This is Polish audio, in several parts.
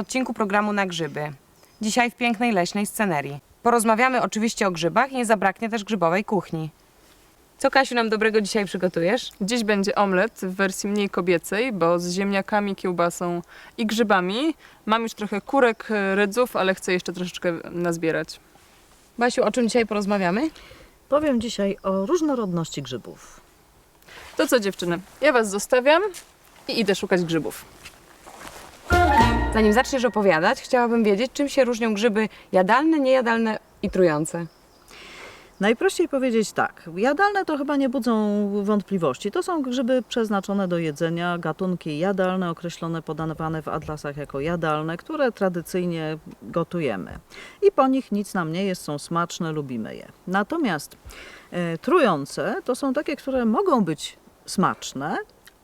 odcinku programu Na Grzyby. Dzisiaj w pięknej leśnej scenerii. Porozmawiamy oczywiście o grzybach i nie zabraknie też grzybowej kuchni. Co Kasiu nam dobrego dzisiaj przygotujesz? Dziś będzie omlet w wersji mniej kobiecej, bo z ziemniakami, kiełbasą i grzybami. Mam już trochę kurek, e, rydzów, ale chcę jeszcze troszeczkę nazbierać. Basiu, o czym dzisiaj porozmawiamy? Powiem dzisiaj o różnorodności grzybów. To co dziewczyny, ja was zostawiam i idę szukać grzybów. Zanim zaczniesz opowiadać, chciałabym wiedzieć, czym się różnią grzyby jadalne, niejadalne i trujące. Najprościej powiedzieć tak, jadalne to chyba nie budzą wątpliwości. To są grzyby przeznaczone do jedzenia, gatunki jadalne, określone, podawane w atlasach jako jadalne, które tradycyjnie gotujemy. I po nich nic nam nie jest, są smaczne, lubimy je. Natomiast e, trujące to są takie, które mogą być smaczne,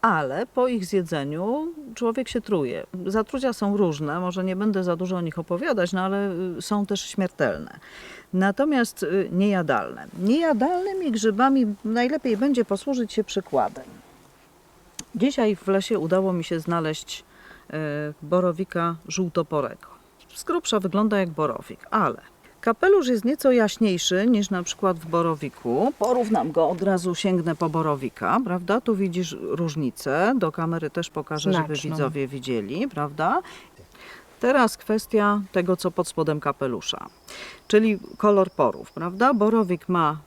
ale po ich zjedzeniu człowiek się truje. Zatrucia są różne, może nie będę za dużo o nich opowiadać, no ale y, są też śmiertelne. Natomiast y, niejadalne. Niejadalnymi grzybami najlepiej będzie posłużyć się przykładem. Dzisiaj w lesie udało mi się znaleźć y, borowika żółtoporego. Z grubsza wygląda jak borowik, ale kapelusz jest nieco jaśniejszy niż na przykład w borowiku. Porównam go, od razu sięgnę po borowika, prawda? Tu widzisz różnicę. Do kamery też pokażę, żeby Znaczną. widzowie widzieli, prawda? Teraz kwestia tego, co pod spodem kapelusza, czyli kolor porów, prawda? Borowik ma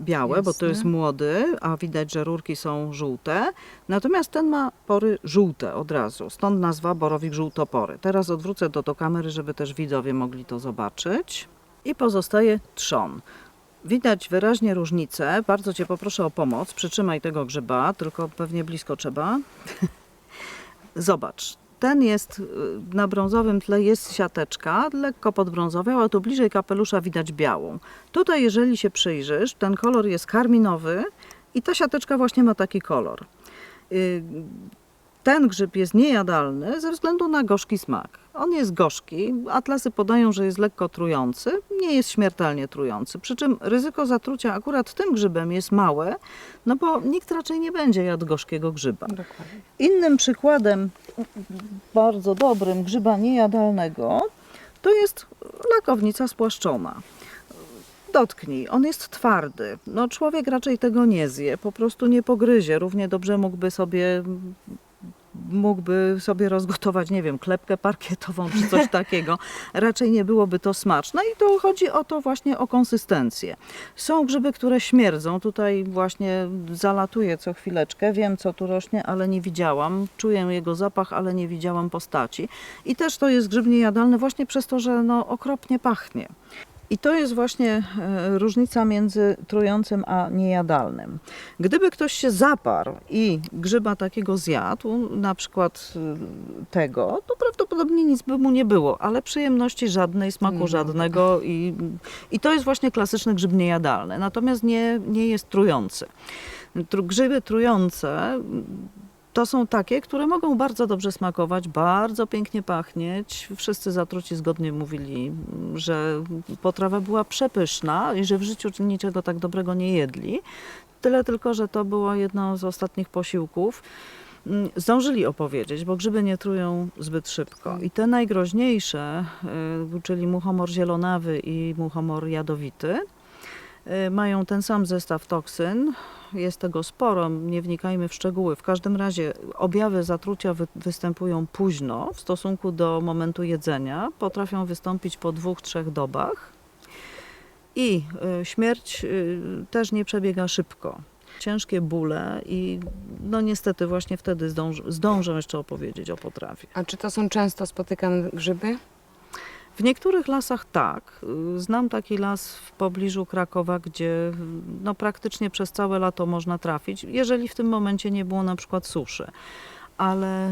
białe, bo to Jasne. jest młody, a widać, że rurki są żółte. Natomiast ten ma pory żółte od razu, stąd nazwa borowik żółtopory. Teraz odwrócę to do kamery, żeby też widzowie mogli to zobaczyć. I pozostaje trzon. Widać wyraźnie różnicę. Bardzo Cię poproszę o pomoc. Przytrzymaj tego grzyba, tylko pewnie blisko trzeba. Zobacz, ten jest y, na brązowym tle, jest siateczka, lekko podbrązowa, a tu bliżej kapelusza widać białą. Tutaj, jeżeli się przyjrzysz, ten kolor jest karminowy i ta siateczka właśnie ma taki kolor. Ten grzyb jest niejadalny ze względu na gorzki smak. On jest gorzki, atlasy podają, że jest lekko trujący, nie jest śmiertelnie trujący. Przy czym ryzyko zatrucia akurat tym grzybem jest małe, no bo nikt raczej nie będzie jadł gorzkiego grzyba. Dokładnie. Innym przykładem bardzo dobrym grzyba niejadalnego to jest lakownica spłaszczona. Dotknij, on jest twardy. No, człowiek raczej tego nie zje, po prostu nie pogryzie. Równie dobrze mógłby sobie mógłby sobie rozgotować, nie wiem, klepkę parkietową czy coś takiego. Raczej nie byłoby to smaczne i tu chodzi o to właśnie o konsystencję. Są grzyby, które śmierdzą. Tutaj właśnie zalatuję co chwileczkę. Wiem, co tu rośnie, ale nie widziałam. Czuję jego zapach, ale nie widziałam postaci. I też to jest grzyb niejadalny właśnie przez to, że no, okropnie pachnie. I to jest właśnie e, różnica między trującym a niejadalnym. Gdyby ktoś się zaparł i grzyba takiego zjadł, na przykład e, tego, to prawdopodobnie nic by mu nie było, ale przyjemności żadnej, smaku ma. żadnego i, i to jest właśnie klasyczny grzyb niejadalny, natomiast nie, nie jest trujący. Tru- Grzyby trujące to są takie, które mogą bardzo dobrze smakować, bardzo pięknie pachnieć. Wszyscy zatruci zgodnie mówili, że potrawa była przepyszna i że w życiu niczego tak dobrego nie jedli. Tyle tylko, że to było jedno z ostatnich posiłków. Mm, Zdążyli opowiedzieć, bo grzyby nie trują zbyt szybko. I te najgroźniejsze, y, czyli muchomor zielonawy i muchomor jadowity, y, mają ten sam zestaw toksyn. Jest tego sporo, nie wnikajmy w szczegóły. W każdym razie objawy zatrucia wy, występują późno w stosunku do momentu jedzenia. Potrafią wystąpić po dwóch, trzech dobach. I y, śmierć y, też nie przebiega szybko. Ciężkie bóle i no niestety właśnie wtedy zdąż, zdążę jeszcze opowiedzieć o potrawie. A czy to są często spotykane grzyby? W niektórych lasach tak. Y, Znam taki las w pobliżu Krakowa, gdzie no, praktycznie przez całe lato można trafić, jeżeli w tym momencie nie było na przykład suszy. Ale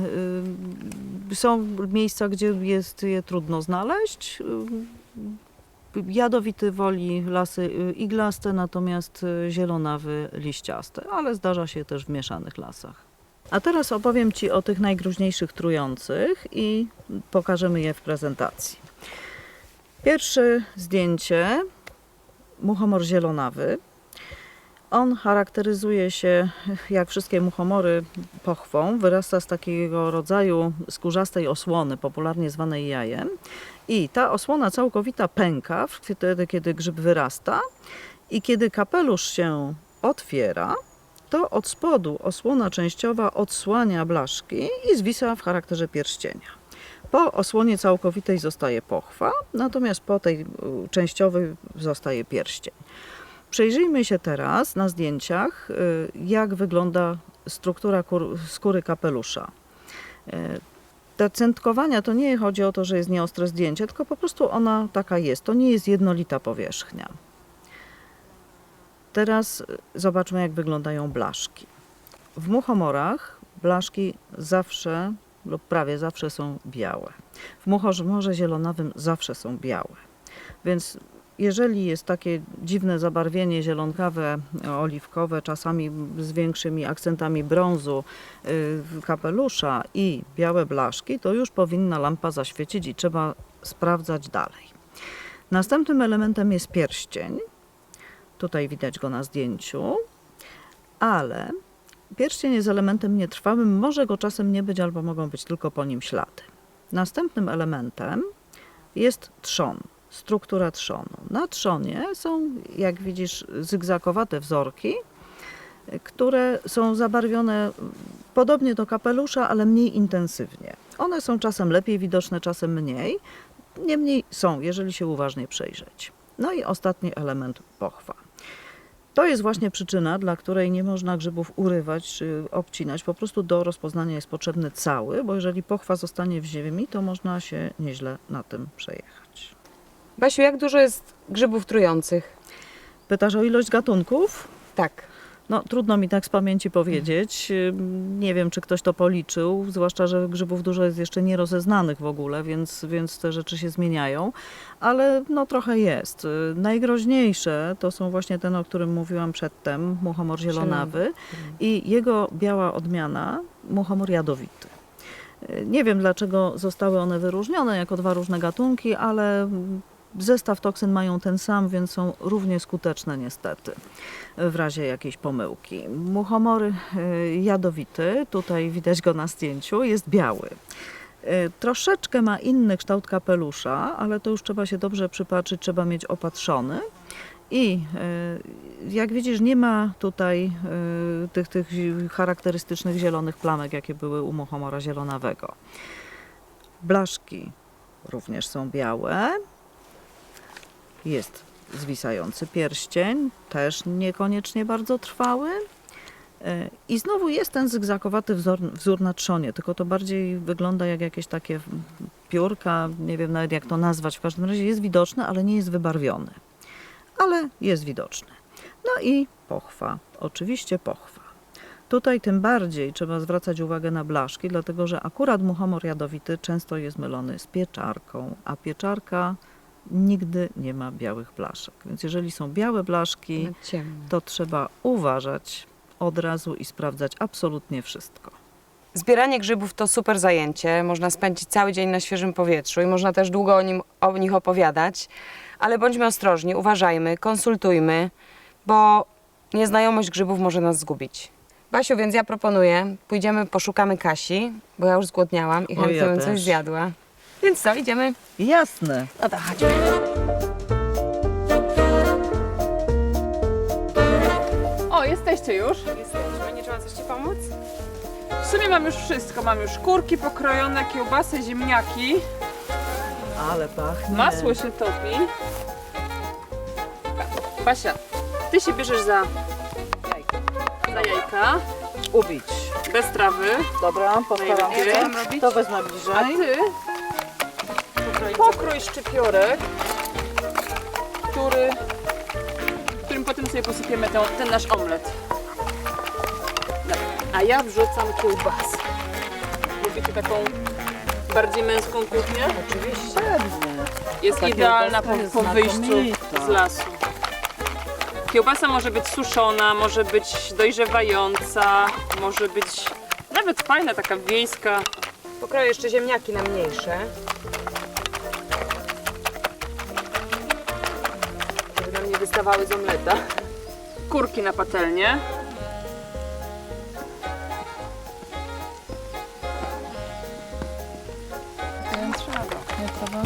y, są miejsca, gdzie jest je trudno znaleźć. Y, jadowity woli lasy y, iglaste, natomiast y, zielonawy liściaste, ale zdarza się też w mieszanych lasach. A teraz opowiem Ci o tych najgroźniejszych trujących i pokażemy je w prezentacji. Pierwsze zdjęcie, muchomor zielonawy. On charakteryzuje się, jak wszystkie muchomory, pochwą. Wyrasta z takiego rodzaju skórzastej osłony, popularnie zwanej jajem. I ta osłona całkowita pęka wtedy, kiedy grzyb wyrasta. I kiedy kapelusz się otwiera, to od spodu osłona częściowa odsłania blaszki i zwisa w charakterze pierścienia. Po osłonie całkowitej zostaje pochwa, natomiast po tej y, częściowej zostaje pierścień. Przyjrzyjmy się teraz na zdjęciach, y, jak wygląda struktura skóry kapelusza. Y, Te centkowania to nie chodzi o to, że jest nieostre zdjęcie, tylko po prostu ona taka jest. To nie jest jednolita powierzchnia. Teraz zobaczmy, jak wyglądają blaszki. W muchomorach blaszki zawsze lub prawie zawsze są białe. W muchomorze zielonawym zawsze są białe. Więc jeżeli jest takie dziwne zabarwienie zielonkawe, oliwkowe, czasami z większymi akcentami brązu y, kapelusza i białe blaszki, to już powinna lampa zaświecić i trzeba sprawdzać dalej. Następnym elementem jest pierścień. Tutaj widać go na zdjęciu, ale pierścień jest elementem nietrwałym, może go czasem nie być albo mogą być tylko po nim ślady. Następnym elementem jest trzon, struktura trzonu. Na trzonie są, jak widzisz, zygzakowate wzorki, które są zabarwione podobnie do kapelusza, ale mniej intensywnie. One są czasem lepiej widoczne, czasem mniej. Niemniej są, jeżeli się uważnie przejrzeć. No i ostatni element pochwa. To jest właśnie przyczyna, dla której nie można grzybów urywać czy obcinać. Po prostu do rozpoznania jest potrzebny cały, bo jeżeli pochwa zostanie w ziemi, to można się nieźle na tym przejechać. Basiu, jak dużo jest grzybów trujących? Pytasz o ilość gatunków? Tak. No, trudno mi tak z pamięci powiedzieć. Nie wiem, czy ktoś to policzył, zwłaszcza, że grzybów dużo jest jeszcze nierozeznanych w ogóle, więc, więc te rzeczy się zmieniają, ale no trochę jest. Najgroźniejsze to są właśnie ten, o którym mówiłam przedtem, muchomor zielonawy i jego biała odmiana, muchomor jadowity. Nie wiem, dlaczego zostały one wyróżnione jako dwa różne gatunki, ale zestaw toksyn mają ten sam, więc są równie skuteczne niestety w razie jakiejś pomyłki. Muchomory y, jadowity, tutaj widać go na zdjęciu, jest biały. Y, Troszeczkę ma inny kształt kapelusza, ale to już trzeba się dobrze przypatrzyć, trzeba mieć opatrzony. I y, jak widzisz, nie ma tutaj tych, tych charakterystycznych zielonych plamek, jakie były u muchomora zielonawego. Blaszki również są białe. Jest zwisający pierścień, też niekoniecznie bardzo trwały. E, I znowu jest ten zygzakowaty wzór, wzór na trzonie, tylko to bardziej wygląda jak jakieś takie piórka, nie wiem nawet jak to nazwać, w każdym razie jest widoczny, ale nie jest wybarwiony. Ale jest widoczny. No i pochwa, oczywiście pochwa. Tutaj tym bardziej trzeba zwracać uwagę na blaszki, dlatego że akurat muchomor jadowity często jest mylony z pieczarką, a pieczarka nigdy nie ma białych blaszek. Więc jeżeli są białe blaszki, to trzeba uważać od razu i sprawdzać absolutnie wszystko. Zbieranie grzybów to super zajęcie. Można spędzić cały dzień na świeżym powietrzu i można też długo o, nim, o nich opowiadać. Ale bądźmy ostrożni, uważajmy, konsultujmy, bo nieznajomość grzybów może nas zgubić. Basiu, więc ja proponuję, pójdziemy, poszukamy Kasi, bo ja już zgłodniałam i chętnie ja bym coś zjadła. Więc co, idziemy? Jasne. No to chodźmy. O, jesteście już. Jesteśmy, nie trzeba coś Ci pomóc? W sumie mam już wszystko. Mam już kurki pokrojone, kiełbasy, ziemniaki. Ale pachnie. Masło się topi. Basia, ty się bierzesz za Jajko. za jajka, Ubić. bez trawy, Dobra, postaram Najlepiej. się. Robić? To wezmę a bliżej. ty pokrój szczypiorek, który, którym potem sobie posypiemy ten, ten nasz omlet. Dobra. A ja wrzucam kiełbasę. Lubicie taką bardziej męską kuchnię? Oczywiście. Jest Ta idealna po, po wyjściu z lasu. Kiełbasa może być suszona, może być dojrzewająca, może być nawet fajna, taka wiejska. Pokroję jeszcze ziemniaki na mniejsze. Żeby nam nie wystawały z omleta. kurki na patelnię. Nie trzeba. Nie trzeba?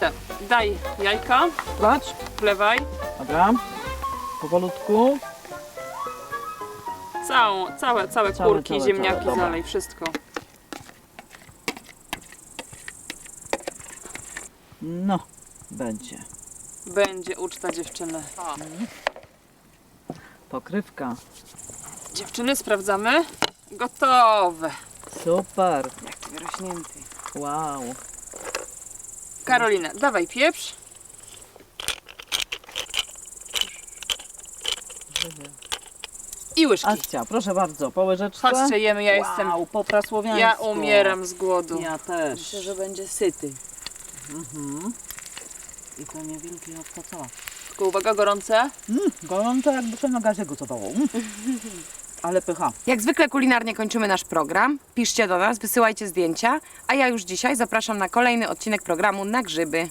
Tak, Daj jajka, Brać? wlewaj. Dobra. Powolutku. Całą, całe, całe Całe, kurki, całe, ziemniaki, całe, dobra. zalej, wszystko. No, będzie. Będzie uczta dziewczyny. Pokrywka. Dziewczyny, sprawdzamy. Gotowe. Super. Jaki wyrośnięty. Wow. Karolina, dawaj pieprz. I łyżki. Akcja, proszę bardzo, po łyżeczce. Chodźcie, jemy, ja jestem... Wow, po prasłowiańsku. Ja umieram z głodu. Ja też. Myślę, że będzie syty. Mhm. I to niewielkie obcacoła. Tylko uwaga, gorące. Mm, gorąco jakby się na gazie gotowało. Mm. Ale pycha. Jak zwykle kulinarnie kończymy nasz program. Piszcie do nas, wysyłajcie zdjęcia, a ja już dzisiaj zapraszam na kolejny odcinek programu Na Grzyby.